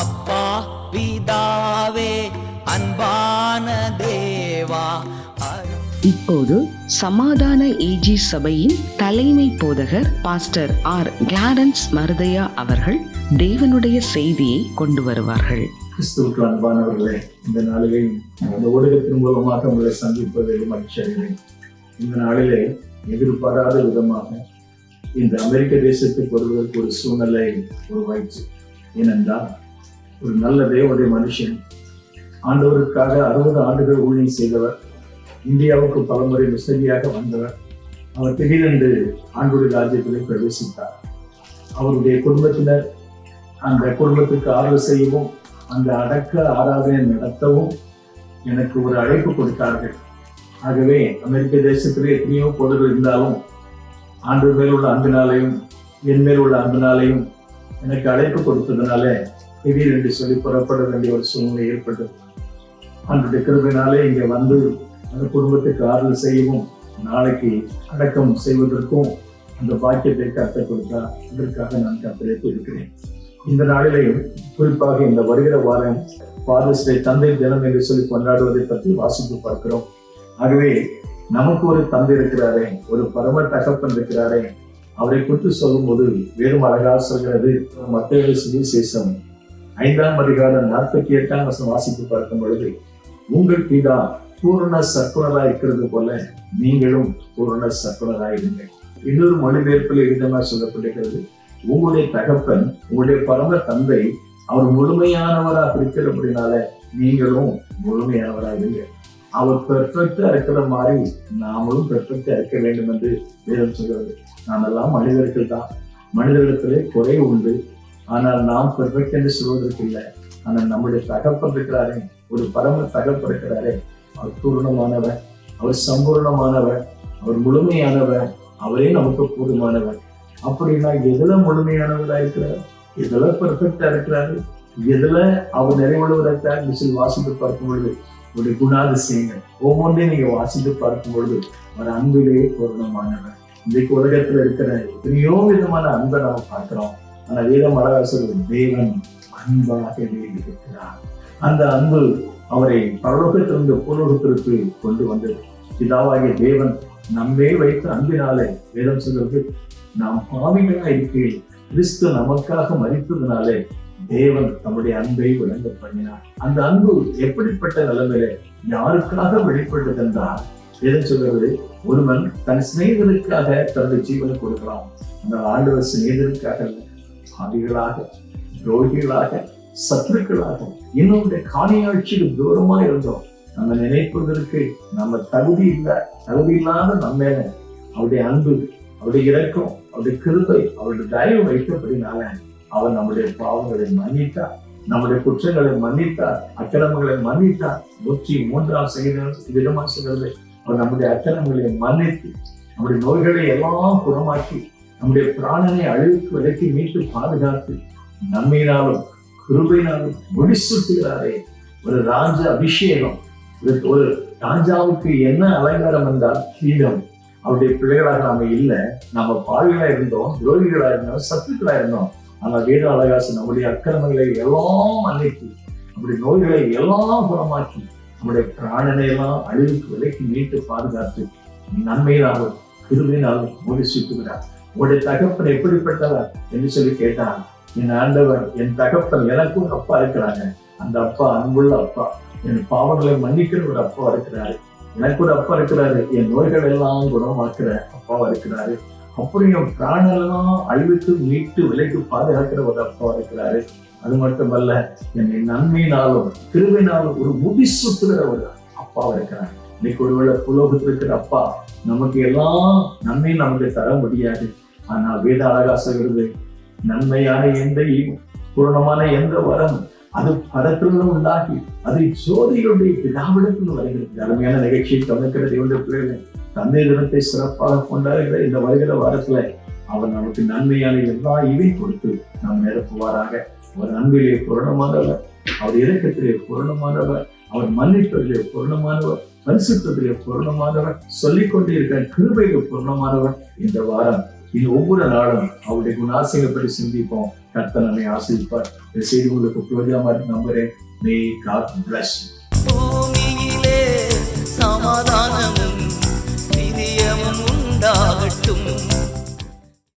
அப்பா பிதாவே அன்பான தேவா இப்போது சமாதான ஏஜி சபையின் தலைமை போதகர் பாஸ்டர் ஆர். கிளாரன்ஸ் மருதையா அவர்கள் தேவனுடைய செய்தியை கொண்டு வருவார்கள். கிறிஸ்துவுக்கு அன்பானவர்களே இந்த நாளிலேயும் இந்த ஊடகத்தின் மூலமாக உங்களை சந்திப்பதில் மகிழ்ச்சி அடைகிறேன். இந்த நாளிலே எதிர்பாராத விதமாக இந்த அமெரிக்க தேசத்துக்கு வருவதற்கு ஒரு சூழ்நிலை உருவாயிற்று. ஏனென்றால் ஒரு நல்ல தேவனுடைய மனுஷன். ஆண்டவருக்காக அறுபது ஆண்டுகள் ஊழியம் செய்தவர். இந்தியாவுக்கு பலமுறை மிஸ்டரியாக வந்தவர். அவர் திடீரென்று ஆண்டுடைய ராஜ்யத்திலே பிரவேசித்தார். அவருடைய குடும்பத்தினர் அந்த குடும்பத்துக்கு ஆதரவு செய்யவும் அந்த அடக்க ஆராதனை நடத்தவும் எனக்கு ஒரு அழைப்பு கொடுத்தார்கள். ஆகவே அமெரிக்க தேசத்திலே எத்தனையோ பொருள் இருந்தாலும் ஆண்டு மேல் உள்ள அன்பினாலையும் என் மேல் உள்ள அன்பினாலையும் எனக்கு அழைப்பு கொடுத்ததுனால திடீரென்று சொல்லி புறப்பட வேண்டிய ஒரு சூழ்நிலை ஏற்பட்டது. அன்றைய கிருபினாலே இங்கே வந்து அந்த குடும்பத்துக்கு ஆறுதல் செய்யவும் நாளைக்கு அடக்கம் செய்வதற்கும் அந்த பாக்கியத்தை கத்த கொடுத்தா அதற்காக நான் கத்தரிப்பு இருக்கிறேன் இந்த நாளிலையும் குறிப்பாக இந்த வருகிற வாரம் ஃபாதர்ஸ் டே தந்தை தினம் என்று சொல்லி கொண்டாடுவதை பற்றி வாசித்து பார்க்கிறோம். ஆகவே நமக்கு ஒரு தந்தை இருக்கிறாரே ஒரு பரம தகப்பன் இருக்கிறாரே. அவரை குறித்து சொல்லும்போது வேறும் அழகா சொல்கிறது. மத்திய சுவிசேஷம் ஐந்தாம் அதிகாரம் நாற்பத்தி எட்டாம் வசம் வாசித்து பார்க்கும் பொழுது உங்கள் பிதா பூரண சக்குனராய் இருக்கிறது போல நீங்களும் பூரண சக்குனராய் இருங்கள் இன்னொரு மொழிபெயர்ப்பில் விதமா சொல்லப்பட்டிருக்கிறது உங்களுடைய தகப்பன் உங்களுடைய பரம தந்தை அவர் முழுமையானவராக இருக்கிறபடினால நீங்களும் முழுமையானவராக இருங்க அவர் பெர்ஃபெக்டா இருக்கிற மாதிரி நாமளும் பெர்ஃபெக்டா இருக்க வேண்டும் என்று வேதம் சொல்கிறது. நாமெல்லாம் மனிதர்கள் தான். மனிதர்களிடத்திலே குறை உண்டு. ஆனால் நாம் பெர்ஃபெக்ட் என்று சொல்வதற்கு இல்லை ஆனால் நம்முடைய தகப்பன் இருக்கிறாரே ஒரு பரம தகப்பன் இருக்கிறாரே. அவர் பூர்ணமானவர் அவர் சம்பூர்ணமானவர் அவர் முழுமையானவர் அவரே நமக்கு போதுமானவர். அப்படின்னா எதுல முழுமையானவரா இருக்கிறார்? எதுல பெர்ஃபெக்டா இருக்கிறாரு? எதுல அவர் நிறைவுள்ளவராக விசில் வாசித்து பார்க்கும் பொழுது ஒரு குணாதிசயங்கள் ஒவ்வொன்றையும் நீங்க வாசித்து பார்க்கும் பொழுது அவர் அன்பிலே பூர்ணமானவர். இன்றைக்கு உலகத்துல இருக்கிற எத்தனையோ விதமான அன்பை நாம பார்க்கிறோம். ஆனா வேதம் அழகா சொல்வது தேவன் அன்பாகவே இருக்கிறார். அந்த அன்பு அவரை பரலோகத்திலிருந்து பூலோகத்திற்கு கொண்டு வந்தது. பிதாவாகிய தேவன் நம்மே வைத்த அன்பினாலே வேதம் சொல்வது நாம் பாவிகளா இருக்கையில் கிறிஸ்து நமக்காக மறித்ததுனாலே தேவன் தம்முடைய அன்பை விளங்க பண்ணினார். அந்த அன்பு எப்படிப்பட்ட நிலைமையில யாருக்காக வெளிப்பட்டது என்றால் வேதம் சொல்கிறது ஒருவன் தன் சிநேகிதனுக்காக தனது ஜீவனை கொடுக்கலாம். அந்த ஆண்டவர் சிநேகிதனுக்காக பாதிகளாக ரோகிகளாக துரோகிகளாக சத்துருக்களாக இன்னும் காணியாட்சிக்கு தூரமா இருந்தோம். நம்ம நினைப்பதற்கு நம்ம தகுதி இல்லை தகுதி இல்லாத நம்ம அவருடைய அன்பு அவருடைய இறக்கம் அவருடைய கிருபை அவருடைய தயவு வைத்தபடினால அவர் நம்முடைய பாவங்களை மன்னித்தார் நம்முடைய குற்றங்களை மன்னித்தார் அக்கிரமங்களை மன்னித்தார். நூற்றி மூன்றாம் செய்த விதமா சொல்றது அவர் நம்முடைய அக்கிரமங்களை மன்னித்து நம்முடைய நோய்களை எல்லாம் குணமாக்கி நம்முடைய பிராணனை அழுக்கு விலக்கி மீட்டு பாதுகாத்து நன்மையினாலும் கிருபையினாலும் முடிசூட்டுகிறாரே ஒரு ராஜ அபிஷேகம். ஒரு- ராஜாவுக்கு என்ன அலங்காரம் என்றால் கீழம் அவருடைய பிள்ளைகளாக நாம இல்லை. நம்ம பாவிகளா இருந்தோம் துரோகிகளா இருந்தோம் சத்துக்களா இருந்தோம். ஆனா வேத அழகாசு நம்முடைய அக்கிரமங்களை எல்லாம் அழைத்து நம்முடைய நோய்களை எல்லாம் குணமாக்கி நம்முடைய பிராணனை எல்லாம் அழிவுக்கு விலைக்கு மீட்டு பாதுகாத்து நன்மையினாலும் கிருமையினாலும் முடிசூட்டுகிறார் உடைய தகப்பன் எப்படிப்பட்டவர் என்று சொல்லி கேட்டான். என் ஆண்டவர் என் தகப்பன் எனக்கும் ஒரு அப்பா இருக்கிறாங்க. அந்த அப்பா அன்புள்ள அப்பா. என் பாவங்களை மன்னிக்கிற ஒரு அப்பா இருக்கிறாரு. எனக்கு ஒரு அப்பா இருக்கிறாரு. என் நோய்கள் எல்லாம் குணமாக்குற அப்பாவா இருக்கிறாரு. அப்புறம் என் பிராணெல்லாம் அழிவுக்கு மீட்டு விலைக்கு பாதுகாக்கிற ஒரு அப்பா இருக்கிறாரு. அது மட்டுமல்ல என்னை நன்மையினாலும் திருவினாலும் ஒரு முடிசூட்டுகிற ஒரு அப்பாவா இருக்கிறாரு. இன்னைக்கு ஒருவேளை புலோகத்தில் இருக்கிற அப்பா நமக்கு எல்லாம் நன்மையும் நமக்கு தர முடியாது. ஆனா வேத அழகா சொல்கிறது நன்மையான எந்த பூரணமான எந்த வரம் அது பதத்திலும் உண்டாகி அது ஜோதியுடைய பிதாவிடத்தில் வருகிறது. அருமையான நிகழ்ச்சியை தொடர்கிற தேவனுடைய பிள்ளைகள் தந்தை தினத்தை சிறப்பாக கொண்டாடுகிற இந்த வருகிற வாரத்துல அவர் நமக்கு நன்மையான எல்லா இதையும் கொடுத்து நாம் நிரப்புவாராக. அவர் அன்பிலே பூரணமானவர் அவர் இறக்கத்திலே பூரணமானவர் அவர் மன்னிப்பதிலே பூரணமானவர் பரிசுத்திலே பூர்ணமானவர் சொல்லிக் கொண்டிருக்கிற கிருபைக்கு பூர்ணமானவர். இந்த வாரம் இது ஒவ்வொரு நாளும் அவருடைய குணாசிங்கப்படி சிந்திப்போம். கர்த்தர் நம்மை ஆசிரிப்பார் இந்த செய்தி உங்களுக்கு பிரயோஜனமா நம்புறேன் மே காட் பிளஸ் பூமியிலே சமாதானமும் பிரியமும் உண்டாகட்டும்.